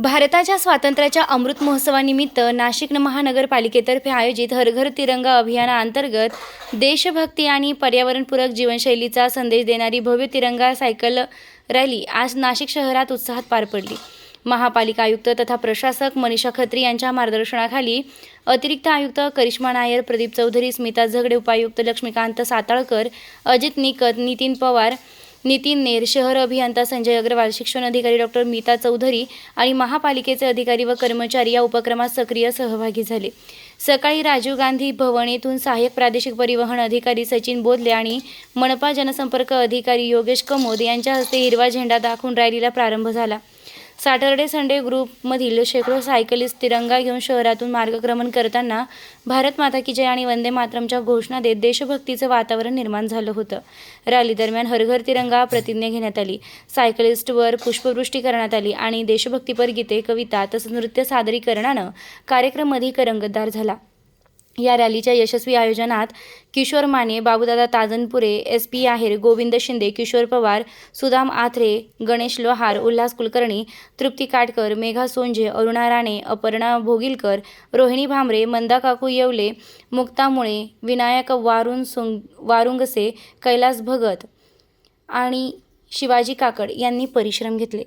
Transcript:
भारताच्या स्वातंत्र्याच्या अमृत महोत्सवानिमित्त नाशिक महानगरपालिकेतर्फे आयोजित हरघर तिरंगा अभियानाअंतर्गत देशभक्ती आणि पर्यावरणपूरक जीवनशैलीचा संदेश देणारी भव्य तिरंगा सायकल रॅली आज नाशिक शहरात उत्साहात पार पडली. महापालिका आयुक्त तथा प्रशासक मनीषा खत्री यांच्या मार्गदर्शनाखाली अतिरिक्त आयुक्त करिश्मा नायर प्रदीप चौधरी स्मिता झगडे उपायुक्त लक्ष्मीकांत साताळकर अजित निकत नितीन पवार नितीन नेर शहर अभियंता संजय अग्रवाल शिक्षण अधिकारी डॉक्टर मीता चौधरी आणि महापालिकेचे अधिकारी व कर्मचारी या उपक्रमात सक्रिय सहभागी झाले. सकाळी राजीव गांधी भवन येथून सहाय्यक प्रादेशिक परिवहन अधिकारी सचिन बोधले आणि मनपा जनसंपर्क अधिकारी योगेश कमोद यांच्या हस्ते हिरवा झेंडा दाखवून रॅलीला प्रारंभ झाला. सॅटर्डे संडे ग्रुपमधील शेकडो सायकलिस्ट तिरंगा घेऊन शहरातून मार्गक्रमण करताना भारत माता की जय आणि वंदे मातरमच्या घोषणा देत देशभक्तीचं वातावरण निर्माण झालं होतं. रॅली दरम्यान हरघर तिरंगा प्रतिज्ञा घेण्यात आली. सायकलिस्टवर पुष्पवृष्टी करण्यात आली आणि देशभक्तीपर गीते कविता तसंच नृत्य सादरीकरणानं कार्यक्रम अधिक रंगतदार झाला. या रॅलीच्या यशस्वी आयोजनात किशोर माने बाबूदादा ताजनपुरे एस पी आहेर गोविंद शिंदे किशोर पवार सुदाम आथरे गणेश लोहार उल्हास कुलकर्णी तृप्ती काटकर मेघा सोंजे अरुणा राणे अपर्णा भोगिलकर रोहिणी भांबरे मंदा काकू येवले मुक्ता मुळे विनायक वारुण सोंग वारुंगसे कैलास भगत आणि शिवाजी काकड यांनी परिश्रम घेतले.